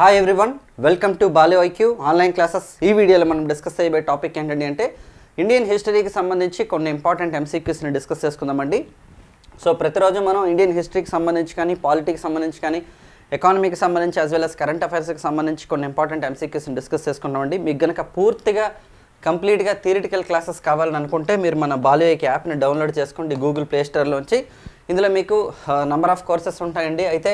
Hi everyone welcome to Bali IQ online classes ఈ వీడియోలో మనం డిస్కస్ చేయబోయే టాపిక్ ఏంటంటే అంటే ఇండియన్ హిస్టరీకి సంబంధించి కొన్ని ఇంపార్టెంట్ ఎంసీక్యూస్ని డిస్కస్ చేసుకుందామండి. సో ప్రతిరోజు మనం ఇండియన్ హిస్టరీకి సంబంధించి కానీ పాలిటిక్స్ సంబంధించి కానీ ఎకానమీకి సంబంధించి యాజ్ వెల్ అస్ కరెంట్ అఫైర్స్కి సంబంధించి కొన్ని ఇంపార్టెంట్ ఎంసీక్యూస్ని డిస్కస్ చేసుకున్నామండి మీకు గనక పూర్తిగా కంప్లీట్గా థియరిటికల్ క్లాసెస్ కావాలని అనుకుంటే మీరు మన బాలియోకి యాప్ని డౌన్లోడ్ చేసుకోండి గూగుల్ ప్లే స్టోర్లోంచి ఇందులో మీకు నంబర్ ఆఫ్ కోర్సెస్ ఉంటాయండి. అయితే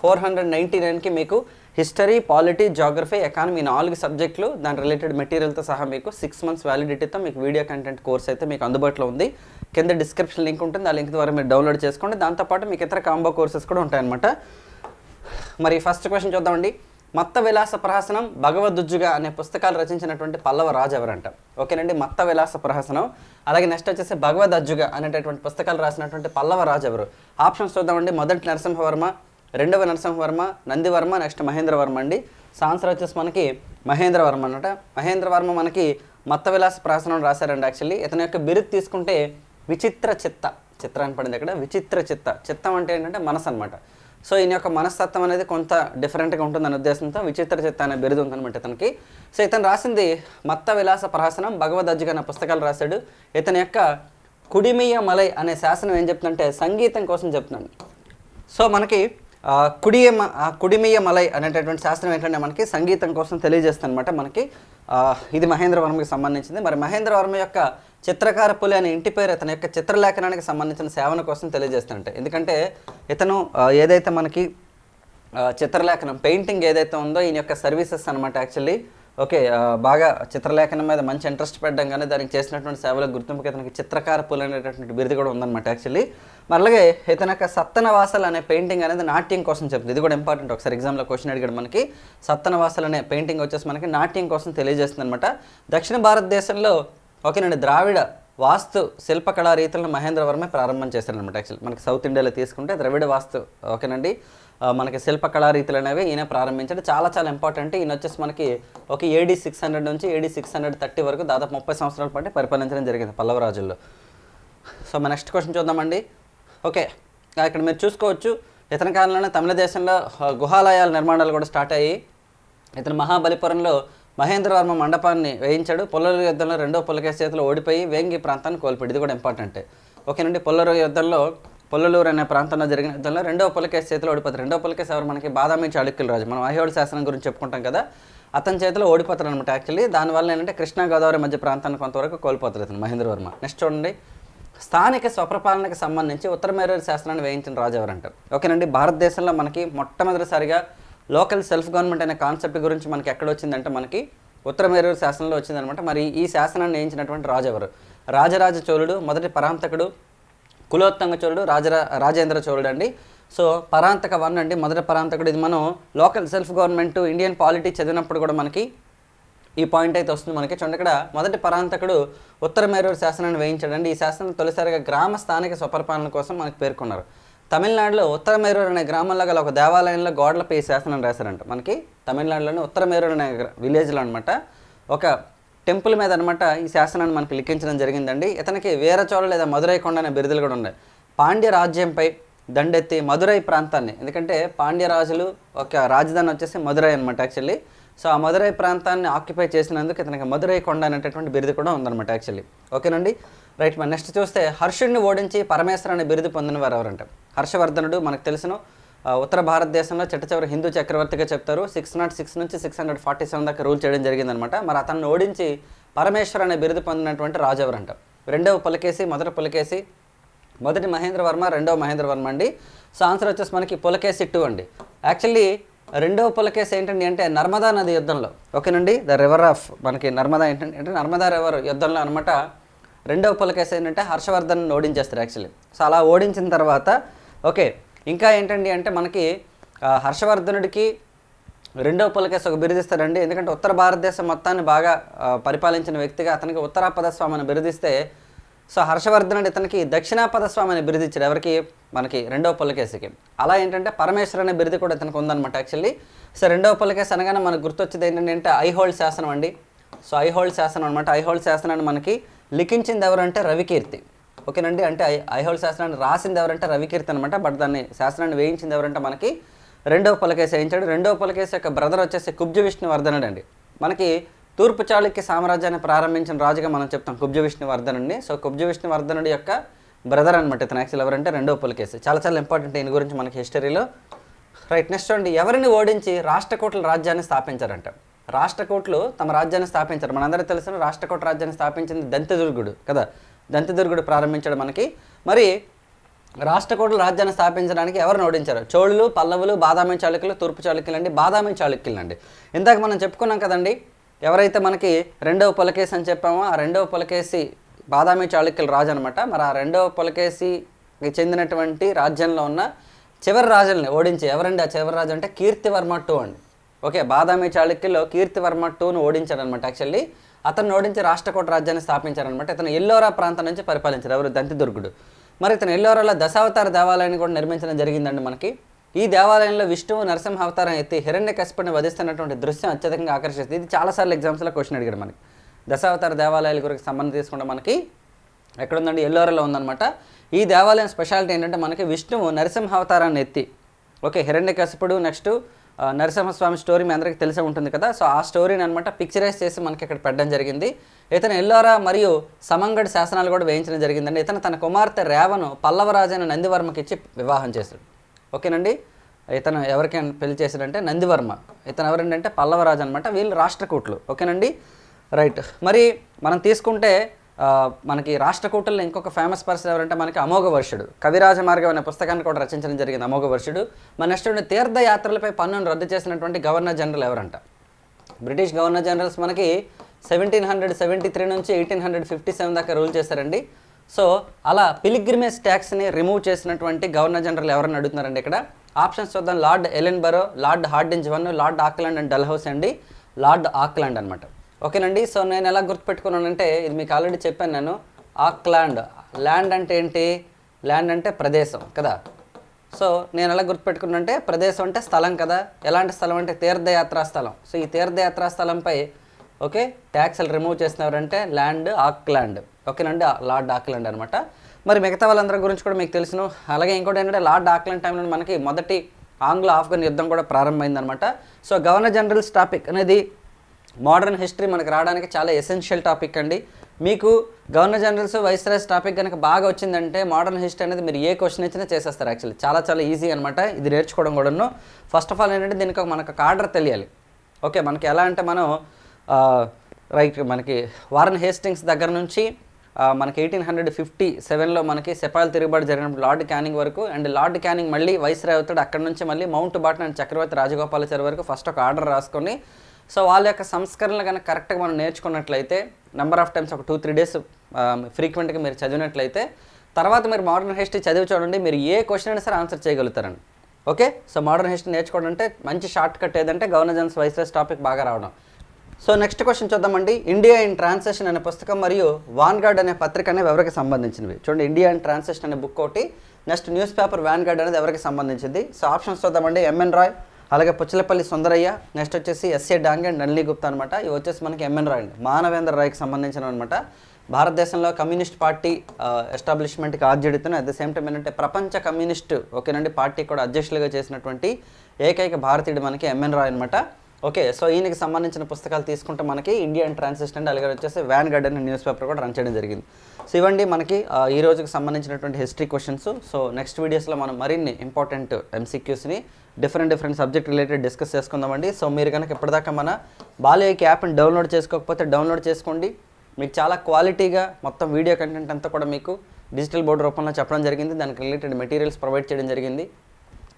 ఫోర్ హండ్రెడ్ నైంటీ నైన్కి మీకు హిస్టరీ పాలిటీ జాగ్రఫీ ఎకానమీ నాలుగు సబ్జెక్టులు దాని రిలేటెడ్ మెటీరియల్తో సహా మీకు సిక్స్ మంత్స్ వ్యాలిడిటీతో మీకు వీడియో కంటెంట్ కోర్స్ అయితే మీకు అందుబాటులో ఉంది. కింద డిస్క్రిప్షన్ లింక్ ఉంటుంది. ఆ లింక్ ద్వారా మీరు డౌన్లోడ్ చేసుకోండి. దాంతోపాటు మీకు ఇతర కాంబో కోర్సెస్ కూడా ఉంటాయన్నమాట. మరి ఫస్ట్ క్వశ్చన్ చూద్దామండి. మత్త విలాస ప్రహసనం భగవద్దుజ్జుగా అనే పుస్తకాలు రచించినటువంటి పల్లవ రాజు ఎవరంట? ఓకేనండి మత్త విలాస ప్రహసనం. అలాగే నెక్స్ట్ వచ్చేసి భగవదజ్జుగా అనేటటువంటి పుస్తకాలు రాసినటువంటి పల్లవ రాజు ఎవరు? ఆప్షన్స్ చూద్దామండి. మొదటి నరసింహవర్మ రెండవ నరసింహవర్మ నందివర్మ నెక్స్ట్ మహేంద్రవర్మ అండి. సో ఆన్సర్ వచ్చేసి మనకి మహేంద్రవర్మ అనమాట మహేంద్రవర్మ మనకి మత్త విలాస ప్రాసనం రాశారండి యాక్చువల్లీ. ఇతని యొక్క బిరుదు తీసుకుంటే విచిత్ర చిత్త. చిత్రాన్ని పడింది ఇక్కడ. విచిత్ర చిత్త. చిత్తం అంటే ఏంటంటే మనసు అనమాట సో ఈయన యొక్క మనస్తత్వం అనేది కొంత డిఫరెంట్గా ఉంటుందనే ఉద్దేశంతో విచిత్ర చిత్త అనే బిరుదు ఉందనమాట ఇతనికి. సో ఇతను రాసింది మత్త విలాస ప్రహసనం భగవదజ్జుగా అనే పుస్తకాలు రాశాడు. ఇతని యొక్క కుడిమియ మలై అనే శాసనం ఏం చెప్తుందంటే సంగీతం కోసం చెప్తున్నాను. సో మనకి కుడియ కుడిమియ మలై అనేటటువంటి శాస్త్రం ఏంటంటే మనకి సంగీతం కోసం తెలియజేస్తుంది అనమాట మనకి ఇది మహేంద్రవర్మకి సంబంధించింది. మరి మహేంద్రవర్మ యొక్క చిత్రకార పులి అనే ఇంటి పేరు ఇతని యొక్క చిత్రలేఖనానికి సంబంధించిన సేవన కోసం తెలియజేస్తుంటే ఎందుకంటే ఇతను ఏదైతే మనకి చిత్రలేఖనం పెయింటింగ్ ఏదైతే ఉందో ఈయన యొక్క సర్వీసెస్ అనమాట యాక్చువల్లీ. ఓకే బాగా చిత్రలేఖనం మీద మంచి ఇంట్రెస్ట్ పెట్టడం కానీ దానికి చేసినటువంటి సేవలకు గుర్తింపుకి ఇతనికి చిత్రకార పూలు అనేటటువంటి బిరుదు కూడా ఉందన్నమాట యాక్చువల్లీ మరి అలాగే ఇతని యొక్క సత్తనవాసల్ అనే పెయింటింగ్ అనేది నాట్యం కోసం చెప్తుంది. ఇది కూడా ఇంపార్టెంట్ ఒకసారి ఎగ్జామ్లో క్వశ్చన్ అడిగాడు మనకి. సత్తనవాసలు అనే పెయింటింగ్ వచ్చేసి మనకి నాట్యం కోసం తెలియజేస్తుంది అనమాట దక్షిణ భారతదేశంలో ఓకేనండి ద్రావిడ వాస్తు శిల్పకళా రీతులను మహేంద్రవర్మ ప్రారంభం చేశారనమాట యాక్చువల్లీ మనకి సౌత్ ఇండియాలో తీసుకుంటే ద్రవిడ వాస్తు ఓకేనండి. మనకి శిల్పకళా రీతులు అనేవి ఈయన ప్రారంభించాడు. చాలా చాలా ఇంపార్టెంట్ ఈయన వచ్చేసి మనకి ఒక ఏడీ సిక్స్ హండ్రెడ్ నుంచి ఏడీ సిక్స్ హండ్రెడ్ థర్టీ వరకు దాదాపు ముప్పై సంవత్సరాల పాటు పరిపాలించడం జరిగింది పల్లవ రాజుల్లో సో మన నెక్స్ట్ క్వశ్చన్ చూద్దామండి. ఓకే ఇక్కడ మీరు చూసుకోవచ్చు. ఇతని కాలంలోనే తమిళ దేశంలో గుహాలయాల నిర్మాణాలు కూడా స్టార్ట్ అయ్యి ఇతను మహాబలిపురంలో మహేంద్రవర్మ మండపాన్ని వేయించాడు. పొల్లరు యుద్ధంలో రెండో పులకేశ చేతిలో ఓడిపోయి వేంగి ప్రాంతాన్ని కోల్పోయాడు. ఇది కూడా ఇంపార్టెంట్ ఓకేనండి పొల్లరు యుద్ధంలో పొల్లలూరు అనే ప్రాంతంలో జరిగిన యుద్ధంలో రెండో పులకేశ చేతిలో ఓడిపోతారు. రెండో పులకేశ ఎవరు? మనకి బాదామి చాళుక్యుల రాజు. మనం ఐహోళ శాసనం గురించి చెప్పుకుంటాం కదా అతని చేతిలో ఓడిపోతారు అనమాట యాక్చువల్లీ. దానివల్ల ఏంటంటే కృష్ణా గోదావరి మధ్య ప్రాంతాన్ని కొంతవరకు కోల్పోతారు అతను మహేంద్రవర్మ నెక్స్ట్ చూడండి. స్థానిక స్వప్రపాలనకు సంబంధించి ఉత్తర మేరూరు శాసనాన్ని వేయించిన రాజు ఎవరంటారు? ఓకేనండి. భారతదేశంలో మనకి మొట్టమొదటిసారిగా లోకల్ సెల్ఫ్ గవర్నమెంట్ అనే కాన్సెప్ట్ గురించి మనకి ఎక్కడ వచ్చిందంటే మనకి ఉత్తర మేరూరు శాసనంలో వచ్చిందనమాట మరి ఈ శాసనాన్ని వేయించినటువంటి రాజు ఎవరు? రాజరాజ చోళుడు మొదటి పరాంతకుడు కులోత్తంగ చోళుడు రాజరా రాజేంద్ర చోళుడు అండి. సో పరాంతక వన్ అండి మొదటి పరాంతకుడు. ఇది మనం local self government Indian polity చదివినప్పుడు కూడా మనకి ఈ పాయింట్ అయితే వస్తుంది మనకి. చూడండి ఇక్కడ మొదటి పరాంతకుడు ఉత్తర మేరూరు శాసనాన్ని వేయించాడండి. ఈ శాసనం తొలిసారిగా గ్రామ స్థానిక స్వపరిపాలన కోసం మనకి పేర్కొన్నారు. తమిళనాడులో ఉత్తర మేరూరు అనే గ్రామంలో గల ఒక దేవాలయంలో గోడలపై ఈ శాసనం రాశారంట. మనకి తమిళనాడులోని ఉత్తర మేరూరు అనే విలేజ్లో అనమాట ఒక టెంపుల్ మీద అనమాట ఈ శాసనాన్ని మనకు లిఖించడం జరిగిందండి. ఇతనికి వీరచోళ లేదా మధురై కొండ అనే బిరుదులు కూడా ఉన్నాయి. పాండ్య రాజ్యంపై దండెత్తి మదురై ప్రాంతాన్ని ఎందుకంటే పాండ్య రాజులు ఒక రాజధాని వచ్చేసి మదురై అనమాట యాక్చువల్లీ సో ఆ మధురై ప్రాంతాన్ని ఆక్యుపై చేసినందుకు ఇతనికి మధురై కొండ అనేటటువంటి బిరుదు కూడా ఉందన్నమాట యాక్చువల్లీ ఓకేనండి? రైట్ మరి నెక్స్ట్ చూస్తే హర్షుడిని ఓడించి పరమేశ్వర అనే బిరుదు పొందిన వారు ఎవరంటే? హర్షవర్ధనుడు మనకు తెలిసిన ఉత్తర భారతదేశంలో చిట్ట చివరి హిందూ చక్రవర్తిగా చెప్తారు. సిక్స్ నాట్ సిక్స్ నుంచి సిక్స్ హండ్రెడ్ ఫార్టీ సెవెన్ దాకా రూల్ చేయడం జరిగిందనమాట మరి అతన్ని ఓడించి పరమేశ్వర్ అనే బిరుదు పొందినటువంటి రాజు ఎవరంట రెండవ పులకేసి మొదటి పులకేసి మొదటి మహేంద్రవర్మ రెండవ మహేంద్రవర్మ అండి. సో ఆన్సర్ వచ్చేసి మనకి పులకేసి టూ అండి. యాక్చువల్లీ రెండవ పులకేసి ఏంటండి అంటే నర్మదా నది యుద్ధంలో. ఓకేనండి? ద రివర్ ఆఫ్ మనకి నర్మదా ఏంటంటే అంటే నర్మదా రివర్ యుద్ధంలో అనమాట రెండవ పులకేసి ఏంటంటే హర్షవర్ధన్ ఓడించేస్తారు యాక్చువల్లీ. సో అలా ఓడించిన తర్వాత ఓకే ఇంకా ఏంటండి అంటే మనకి హర్షవర్ధనుడికి రెండవ పులకేసి ఒక బిరుదిస్తారండి ఎందుకంటే ఉత్తర భారతదేశం మొత్తాన్ని బాగా పరిపాలించిన వ్యక్తిగా అతనికి ఉత్తరాపద స్వామిని బిరుదిస్తే సో హర్షవర్ధనుడు ఇతనికి దక్షిణాపద స్వామి అని ఎవరికి? మనకి రెండవ పులకేసికి అలా ఏంటంటే పరమేశ్వర్ అనే బిరుది కూడా ఇతనికి ఉందన్నమాట యాక్చువల్లీ. సో రెండవ పులకేసి అనగానే మనకు గుర్తొచ్చేది ఏంటంటే అంటే ఐహోల్డ్ శాసనం అండి. సో ఐహోల్డ్ శాసనం అనమాట ఐహోల్డ్ శాసనాన్ని మనకి లిఖించింది ఎవరంటే రవికీర్తి. ఓకేనండి అంటే ఐ ఐహోల్ శాస్త్రాన్ని రాసింది ఎవరంటే రవికీర్తి అనమాట బట్ దాన్ని శాస్త్రాన్ని వేయించింది ఎవరంటే మనకి రెండవ పులకేసి వేయించాడు. రెండవ పులకేసి యొక్క బ్రదర్ వచ్చేసి కుబ్జ విష్ణువర్ధనుడు అండి. మనకి తూర్పు చాళుక్య సామ్రాజ్యాన్ని ప్రారంభించిన రాజుగా మనం చెప్తాం కుబ్జ విష్ణువర్ధనుడిని. సో కుబ్జ విష్ణువర్ధనుడి యొక్క బ్రదర్ అనమాట ఇతను యాక్చువల్ ఎవరంటే రెండవ పులకేసి చాలా చాలా ఇంపార్టెంట్ దీని గురించి మనకి హిస్టరీలో. రైట్ నెక్స్ట్ చూడండి ఎవరిని ఓడించి రాష్ట్రకూట్ల రాజ్యాన్ని స్థాపించారంట? రాష్ట్రకూట్లు తమ రాజ్యాన్ని స్థాపించారు. మనందరికీ తెలిసిన రాష్ట్రకూట రాజ్యాన్ని స్థాపించింది దంతదుర్గుడు కదా. దంతదుర్గుడు ప్రారంభించాడు మనకి. మరి రాష్ట్రకూటుల రాజ్యాన్ని స్థాపించడానికి ఎవరిని ఓడించారు? చోళులు పల్లవులు బాదామి చాళుక్యులు తూర్పు చాళుక్యులు అండి బాదామి చాళుక్యులు అండి ఇందాక మనం చెప్పుకున్నాం కదండి ఎవరైతే మనకి రెండవ పులకేసి అని చెప్పామో ఆ రెండవ పులకేసి బాదామి చాళుక్యుల రాజు అనమాట మరి ఆ రెండవ పులకేసికి చెందినటువంటి రాజ్యంలో ఉన్న చివరి రాజుల్ని ఓడించి ఎవరండి? ఆ చివరి రాజు అంటే కీర్తివర్మ టూ అండి. ఓకే బాదామి చాళుక్యుల్లో కీర్తివర్మ టూను ఓడించాడు అనమాట యాక్చువల్లీ. అతను ఓడించి రాష్ట్రకూట రాజ్యాన్ని స్థాపించారనమాట ఇతను ఎల్లోరా ప్రాంతం నుంచి పరిపాలించారు. ఎవరు? దంతిదుర్గుడు మరి ఇతను ఎల్లోరాలో దశావతార దేవాలయాన్ని కూడా నిర్మించడం జరిగిందండి మనకి. ఈ దేవాలయంలో విష్ణువు నరసింహ అవతారం ఎత్తి హిరణ్య కశిపుని వధిస్తున్నటువంటి దృశ్యం అత్యధికంగా ఆకర్షిస్తుంది. ఇది చాలాసార్లు ఎగ్జామ్స్లో క్వశ్చన్ అడిగాడు మనకి. దశావతార దేవాలయాల గురించి సంబంధం తీసుకుంటే మనకి ఎక్కడుందండి? ఎల్లోరలో ఉందన్నమాట. ఈ దేవాలయం స్పెషాలిటీ ఏంటంటే మనకి విష్ణువు నరసింహ అవతారాన్ని ఎత్తి ఓకే హిరణ్య హిరణ్యకశిపుడు నెక్స్ట్ నరసింహస్వామి స్టోరీ మీ అందరికీ తెలిసే ఉంటుంది కదా. సో ఆ స్టోరీని అనమాట పిక్చరైజ్ చేసి మనకి ఇక్కడ పెట్టడం జరిగింది. ఇతను ఎల్లోరా మరియు సమంగడ్ శాసనాలు కూడా వేయించడం జరిగిందండి. ఇతను తన కుమార్తె రేవను పల్లవరాజైన నందివర్మకి ఇచ్చి వివాహం చేశాడు. ఓకేనండి? ఇతను ఎవరికి పెళ్ళి చేశాడంటే నందివర్మ. ఇతను ఎవరంటే పల్లవరాజు అనమాట వీళ్ళు రాష్ట్రకూట్లు. ఓకేనండి? రైట్. మరి మనం తీసుకుంటే మనకి రాష్ట్రకూటల్లో ఇంకొక ఫేమస్ పర్సన్ ఎవరంటే మనకి అమోఘ వర్షుడు కవిరాజ మార్గం అనే పుస్తకాన్ని కూడా రచించడం జరిగింది అమోఘ వర్షుడు మన నెక్స్ట్ తీర్థయాత్రలపై పన్నును రద్దు చేసినటువంటి గవర్నర్ జనరల్ ఎవరంట? బ్రిటిష్ గవర్నర్ జనరల్స్ మనకి సెవెంటీన్ హండ్రెడ్ సెవెంటీ త్రీ నుంచి ఎయిటీన్ హండ్రెడ్ ఫిఫ్టీ సెవెన్ దాకా రూల్ చేశారండి. సో అలా పిలిగ్రిమేజ్ ట్యాక్స్ని రిమూవ్ చేసినటువంటి గవర్నర్ జనరల్ ఎవరని అడుగుతున్నారండి ఇక్కడ? ఆప్షన్స్ చూద్దాం. Lord Ellenborough lord Hardinge one lord Auckland and Dalhousie అండి. లార్డ్ ఆక్లాండ్ అనమాట ఓకేనండి. సో నేను ఎలా గుర్తుపెట్టుకున్నానంటే ఇది మీకు ఆల్రెడీ చెప్పాను నేను. ఆక్లాండ్. ల్యాండ్ అంటే ఏంటి? ల్యాండ్ అంటే ప్రదేశం కదా? సో నేను ఎలా గుర్తుపెట్టుకున్నానంటే ప్రదేశం అంటే స్థలం కదా? ఎలాంటి స్థలం అంటే తీర్థయాత్రా స్థలం. సో ఈ తీర్థయాత్రా స్థలంపై ఓకే ట్యాక్స్లు రిమూవ్ చేసినవారంటే ల్యాండ్ ఆక్లాండ్. ఓకేనండి? లార్డ్ ఆక్లాండ్ అనమాట మరి మిగతా వాళ్ళందరి గురించి కూడా మీకు తెలుసును. అలాగే ఇంకోటి ఏంటంటే లార్డ్ ఆక్లాండ్ టైంలో మనకి మొదటి ఆంగ్ల ఆఫ్ఘన్ యుద్ధం కూడా ప్రారంభమైందనమాట సో గవర్నర్ జనరల్స్ టాపిక్ అనేది మోడర్న్ హిస్టరీ మనకు రావడానికి చాలా ఎసెన్షియల్ టాపిక్ అండి. మీకు గవర్నర్ జనరల్స్ వైస్రాయస్ టాపిక్ కనుక బాగా వచ్చిందంటే మోడర్న్ హిస్టరీ అనేది మీరు ఏ క్వశ్చన్ ఇచ్చినా చేసేస్తారు యాక్చువల్లీ చాలా చాలా ఈజీ అనమాట ఇది నేర్చుకోవడం కూడాను. ఫస్ట్ ఆఫ్ ఆల్ ఏంటంటే దీనికి ఒక మనకు ఒక ఆర్డర్ తెలియాలి. ఓకే మనకి ఎలా అంటే మనం రైట్ మనకి వారన్ హేస్టింగ్స్ దగ్గర నుంచి మనకి ఎయిటీన్ హండ్రెడ్ ఫిఫ్టీ సెవెన్లో మనకి సెపాయిల్ తిరుగుబాటు జరిగినప్పుడు లార్డ్ క్యానింగ్ వరకు అండ్ లార్డ్ క్యానింగ్ మళ్ళీ వైస్రాయ్ అవుతాడు. అక్కడ నుంచి మళ్ళీ Mountbatten and Chakravarti Rajagopalachari వరకు ఫస్ట్ ఒక ఆర్డర్ రాసుకొని సో వాళ్ళ యొక్క సంస్కరణలు కనుక కరెక్ట్గా మనం నేర్చుకున్నట్లయితే నెంబర్ ఆఫ్ టైమ్స్ ఒక టూ త్రీ డేస్ ఫ్రీక్వెంట్గా మీరు చదివినట్లయితే తర్వాత మీరు మోడర్న్ హిస్టరీ చదివి చూడండి మీరు ఏ క్వశ్చన్ అయినా సరే ఆన్సర్ చేయగలుగుతారండి. ఓకే సో మోడర్న్ హిస్టరీ నేర్చుకోవడం అంటే మంచి షార్ట్ కట్ ఏదంటే గవర్నెన్స్ వైస్రెస్ టాపిక్ బాగా రావడం. సో నెక్స్ట్ క్వశ్చన్ చూద్దామండి. ఇండియా ఇన్ ట్రాన్సేషన్ అనే పుస్తకం మరియు వాన్గార్డ్ అనే పత్రిక అనేవి ఎవరికి సంబంధించినవి? చూడండి ఇండియా ఇన్ ట్రాన్సేషన్ అనే బుక్ ఒకటి నెక్స్ట్ న్యూస్ పేపర్ వాన్గార్డ్ అనేది ఎవరికి సంబంధించింది? సో ఆప్షన్స్ చూద్దామండి. ఎంఎన్ రాయ్ అలాగే పుచ్చలపల్లి సుందరయ్య నెక్స్ట్ వచ్చేసి S A Dange and Nalini Gupta అనమాట ఇవి వచ్చేసి మనకి ఎంఎన్ రాయ్ అండి మానవేంద్ర రాయ్కి సంబంధించిన అనమాట భారతదేశంలో కమ్యూనిస్ట్ పార్టీ ఎస్టాబ్లిష్మెంట్కి ఆర్జడితను అట్ ద సేమ్ టైం ఏంటంటే ప్రపంచ కమ్యూనిస్ట్ ఓకేనండి పార్టీ కూడా అధ్యక్షులుగా చేసినటువంటి ఏకైక భారతీయుడు మనకి ఎంఎన్ రాయ్ అనమాట ఓకే సో ఈయనకి సంబంధించిన పుస్తకాలు తీసుకుంటే మనకి ఇండియన్ ట్రాన్సిస్టెంట్ అలాగే వచ్చేసి వ్యాన్ గార్డ్ అనే న్యూస్ పేపర్ కూడా రన్ చేయడం జరిగింది. సో ఇవ్వండి మనకి ఈ రోజుకి సంబంధించినటువంటి హిస్టరీ క్వశ్చన్స్ సో నెక్స్ట్ వీడియోస్లో మనం మరిన్ని important ఎంసీక్యూస్ని different different subject related discuss చేసుకుందామండి. సో మీరు కనుక ఇప్పటిదాకా మన బాలయ్యకి యాప్ని డౌన్లోడ్ చేసుకోకపోతే డౌన్లోడ్ చేసుకోండి. మీకు చాలా క్వాలిటీగా మొత్తం వీడియో కంటెంట్ అంతా కూడా మీకు డిజిటల్ బోర్డు రూపంలో చెప్పడం జరిగింది. దానికి రిలేటెడ్ మెటీరియల్స్ ప్రొవైడ్ చేయడం జరిగింది.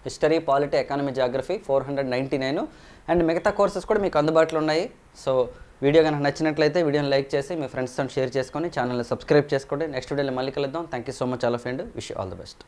History polity economy geography four hundred ninety nine. And మిగతా కోర్సెస్ కూడా మీకు అందుబాటులో ఉన్నాయి. సో వీడియో కనుక నచ్చినట్లయితే వీడియోని లైక్ చేసి మీ ఫ్రెండ్స్తో షేర్ చేసుకొని ఛానల్ని సబ్స్క్రైబ్ చేసుకోండి. నెక్స్ట్ వీడియోలో మళ్ళీ కలుద్దాం. Thank you so much all of and wish all the best